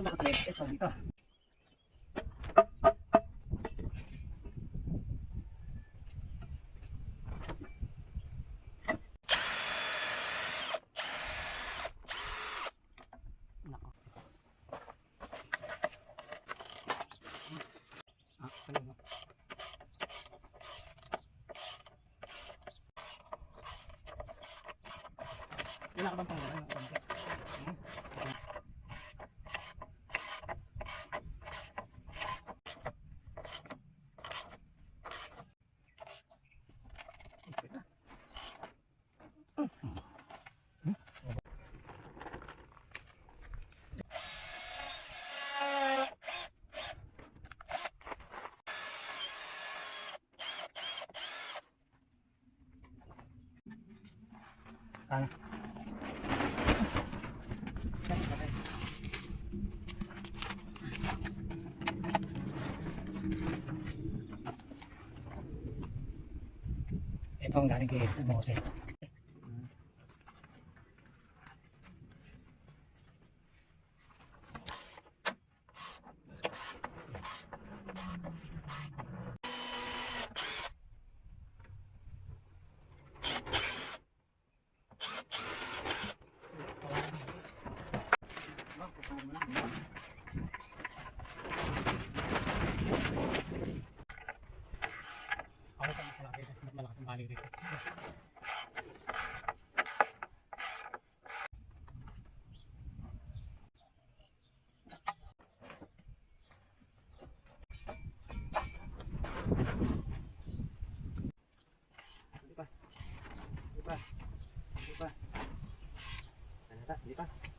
sa mga clip, ito dito. Wala ka bang pangalan? Ano? Ito ang galing kay sa Moses. Ako sa malaki, ang bali rito. Di pa. Di pa. Di pa. Ano? Di pa.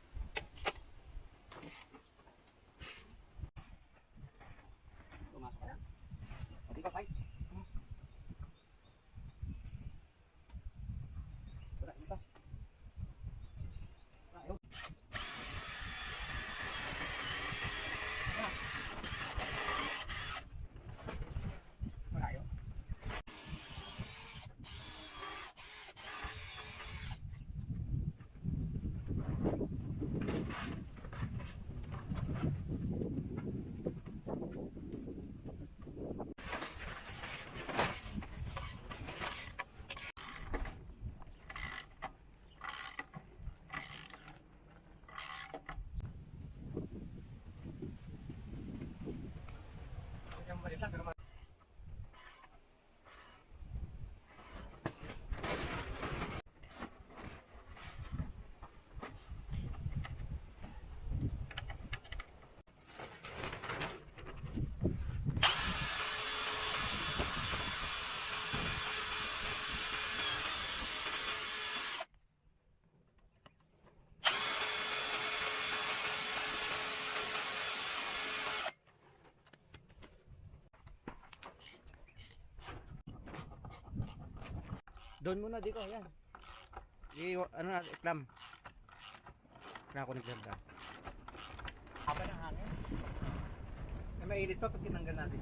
Doon muna dito, yan. Di, ano na, iklam. Kaya ako nagdanda. Haba ng hangin. Eh, mainit pa pag tinanggal natin.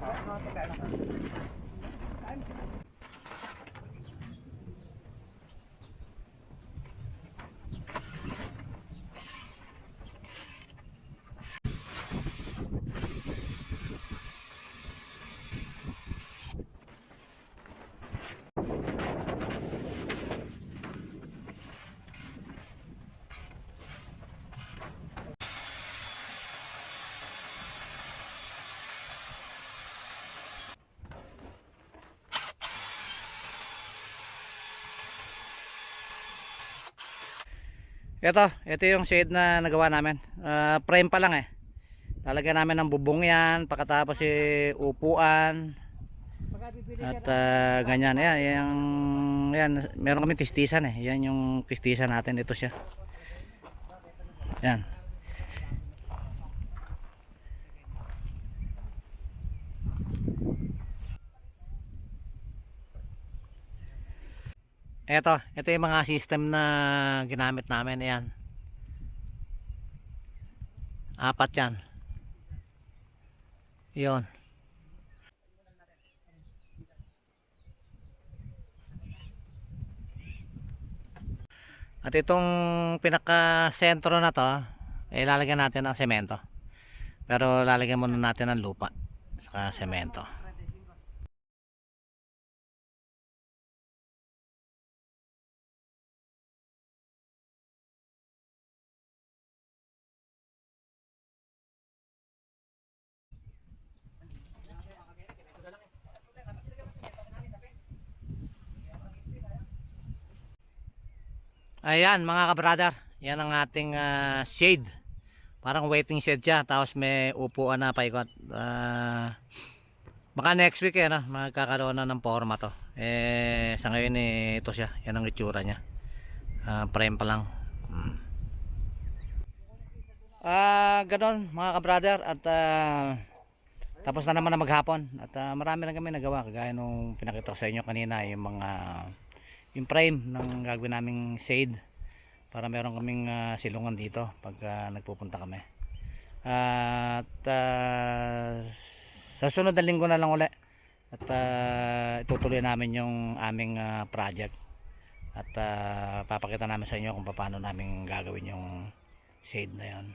Oo, mga pagkain ako. Kain. Ito, ito yung shade na nagawa namin. Ah, frame pa lang eh. Lalagyan namin ng bubong yan, pagkatapos eh, upuan, at ah, ganyan. Yan, yung, yan, meron kami tistisan eh. Yan yung tistisan natin. Ito siya. Yan. Ito, ito yung mga system na ginamit namin. Ayan. Apat yan. Yun. At itong pinaka sentro na to, eh lalagyan natin ng semento. Pero lalagyan muna natin ng lupa saka semento. Ayan mga kabrother, yan ang ating ah, shade. Parang waiting shed siya, tapos may upuan na paikot. Ah, baka next week eh, no? magkakaroon na ng forma to. Eh, sa ngayon eh, ito siya, yan ang itsura niya. Ah, frame pa lang. Ah, ganon mga kabrother at ah, tapos na naman na maghapon at ah, marami na kami nagawa kagaya nung pinakita ko sa inyo kanina yung mga yung frame ng gagawin naming shade para meron kaming ah, silungan dito pag ah, nagpupunta kami. At ah, sa sunod na linggo na lang uli at ah, itutuloy namin yung aming ah, project. At ah, papakita namin sa inyo kung paano namin gagawin yung shade na yon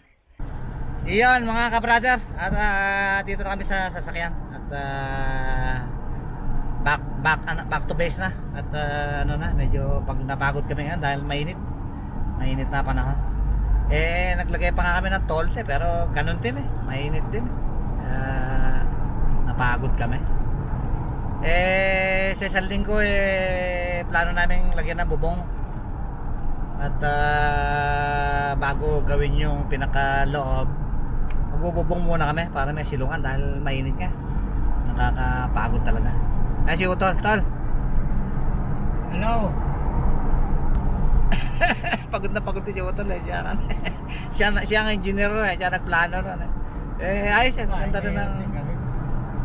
iyon mga ka-brother. At ah, dito na kami sa sasakyan. At ah, back back ano, back to base na. At ah, ano na medyo pag napagod kami ngayon dahil mainit. Mainit na panahon. Eh naglagay pa nga kami ng tolse pero ganun din eh. Mainit din. Ah, napagod kami. Eh sa isang linggo eh plano namin lagyan ng bubong. At ah, bago gawin yung pinakaloob magbububong muna kami para may silungan dahil mainit nga. Nakakapagod talaga ay si Utol, Tol Hello. pagod na pagod si Utol eh. siya, kan- siya, siya ang engineer eh. siya nagplano ron eh. eh ayos eh maganda rin ang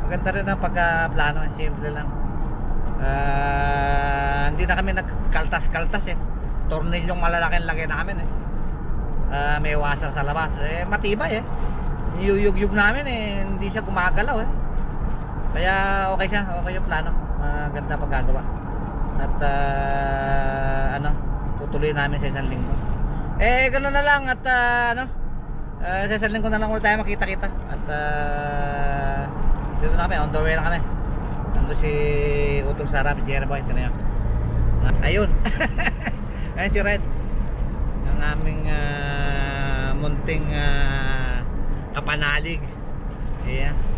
maganda rin ang pagkaplano eh. simple lang Ah, hindi na kami nagkaltas-kaltas eh tornilyong malalaki ang lagay namin eh Ah, may washer sa labas eh matibay eh yuyug-yug namin eh hindi siya gumagalaw eh kaya okay siya. Okay yung plano. Maganda paggagawa. At ah, ano tutuloy namin sa isang linggo. Eh ganoon na lang. At ah, ano ah, sa isang linggo na lang ulit tayo makita-kita. At ah, dito na kami. On the way na kami. Ando si Utol Sarap Jerry Boy. Ito na yun. Ah, ayun. Ayun si Red. Ang aming ah, munting ah, kapanalig. Ayan.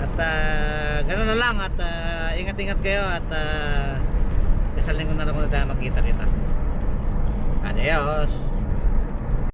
At uh, gano'n na lang at ah, ingat-ingat kayo at uh, isang linggo na lang muna tayo makita kita. Adios.